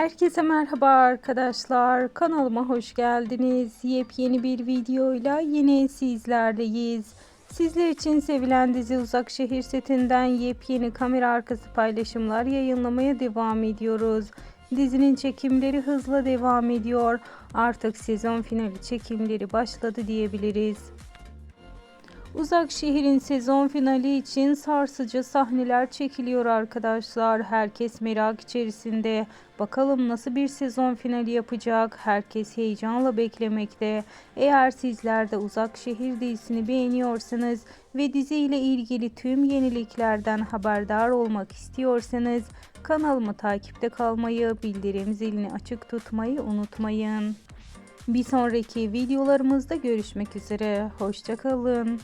Herkese merhaba arkadaşlar. Kanalıma hoş geldiniz. Yepyeni bir videoyla yine sizlerleyiz. Sizler için sevilen dizi Uzak Şehir setinden yepyeni kamera arkası paylaşımlar yayınlamaya devam ediyoruz. Dizinin çekimleri hızla devam ediyor. Artık sezon finali çekimleri başladı diyebiliriz. Uzak Şehir'in sezon finali için sarsıcı sahneler çekiliyor arkadaşlar. Herkes merak içerisinde. Bakalım nasıl bir sezon finali yapacak? Herkes heyecanla beklemekte. Eğer sizler de Uzak Şehir dizisini beğeniyorsanız ve diziyle ilgili tüm yeniliklerden haberdar olmak istiyorsanız kanalımı takipte kalmayı, bildirim zilini açık tutmayı unutmayın. Bir sonraki videolarımızda görüşmek üzere. Hoşçakalın.